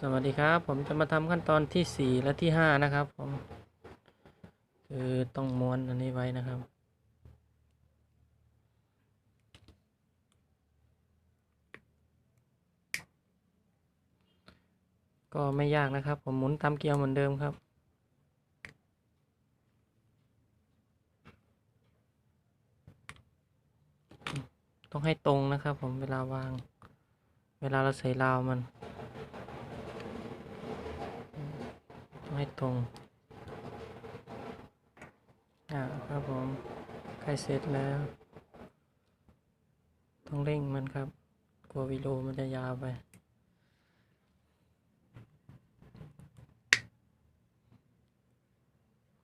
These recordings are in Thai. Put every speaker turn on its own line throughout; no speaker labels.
สวัสดีครับ ผมจะมาทำขั้นตอนที่สี่และที่ห้านะครับผมคือต้องม้วนอันนี้ไว้นะครับ ก็ไม่ยากนะครับ ผมหมุนตามเกลียวเหมือนเดิมครับต้องให้ตรงนะครับ ผมเวลาวาง เวลาเราใส่ราวมัน ต้องให้ตรงอ่าครับผมใกล้เสร็จแล้ว ต้องเร่งมันครับ กลัววิดีโอมันจะยาวไป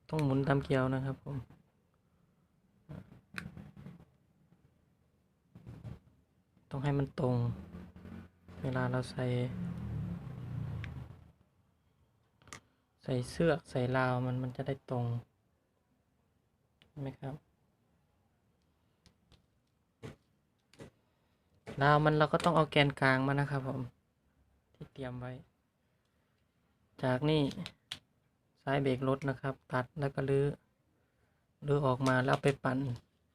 ต้องหมุนตามเกลียวนะครับผมต้องให้มันตรง เวลาเราใส่ ใส่เสื้อใส่ราวมันมันจะได้ตรงเห็นไหมครับราวมันเราก็ต้องเอาแกนกลางมานะครับ ผม ที่เตรียมไว้ จากนี่ซ้ายเบรกรถนะครับ ตัดแล้วก็ลื้อลื้อออกมาแล้วไปปั่น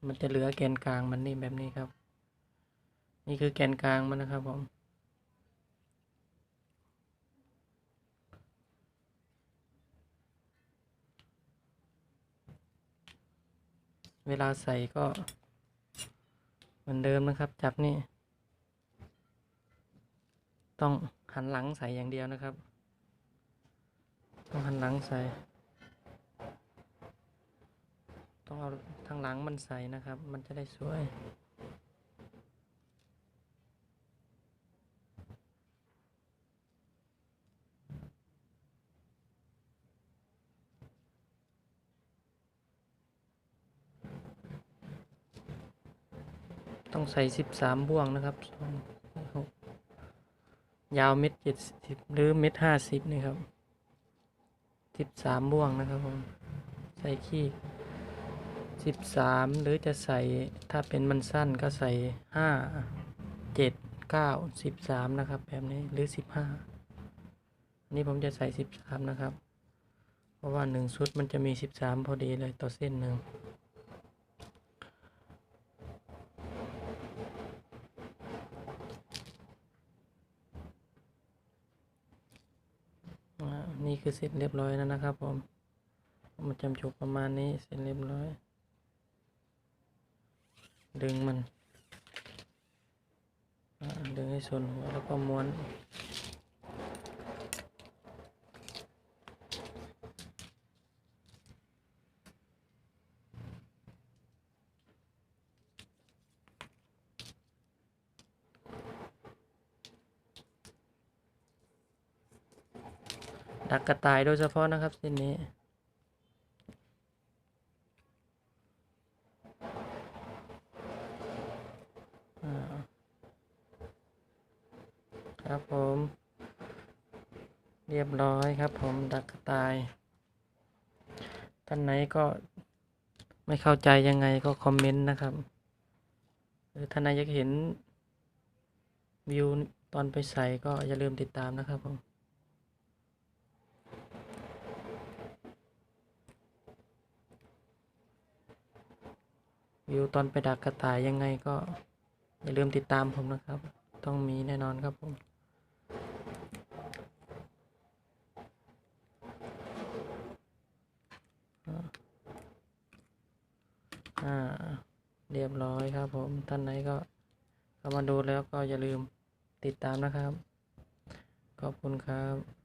มันจะเหลือแกนกลางมันนี่แบบนี้ครับ นี่คือแกนกลางมันนะครับผม เวลาใส่ก็ เหมือนเดิมนะครับ จับนี่ ต้องหันหลังใส่อย่างเดียวนะครับ ต้องหันหลังใส่ ต้องเอาทางหลังมันใส่นะครับ มันจะได้สวย ต้องใส่สิบสามบ่วงนะครับสองหกยาวเม็ดเจ็ดสิบหรือเม็ดห้าสิบนี่ครับสิบสามบ่วงนะครับผมใส่ขี้สิบสามหรือจะใส่ถ้าเป็นมันสั้นก็ใส่ห้าเจ็ดเก้าสิบสามนะครับ แบบนี้หรือสิบห้านี่ผมจะใส่สิบสามนะครับ เพราะว่าหนึ่งชุดมันจะมีสิบสามพอดีเลยต่อเส้นหนึ่ง อ่า นี่คือเสร็จเรียบร้อยแล้วนะครับผมมันจำจุกประมาณนี้เสร็จเรียบร้อย ดึงมันดึงให้ส่วนหัวแล้วก็ม้วน ดักกระต่ายโดยเฉพาะนะครับเส้นนี้ครับผม เรียบร้อยครับผมดักกระต่ายท่านไหนก็ไม่เข้าใจยังไงก็คอมเมนต์นะครับหรือท่านไหนอยากเห็นวิวตอนไปใส่ก็อย่าลืมติดตามนะครับผม วิวตอนไปดักกระต่ายยังไงก็ อย่าลืมติดตามผมนะครับ ต้องมีแน่นอนครับผมอ่าเรียบร้อยครับผมท่านไหนก็เข้ามาดูแล้วก็อย่าลืมติดตามนะครับ ขอบคุณครับ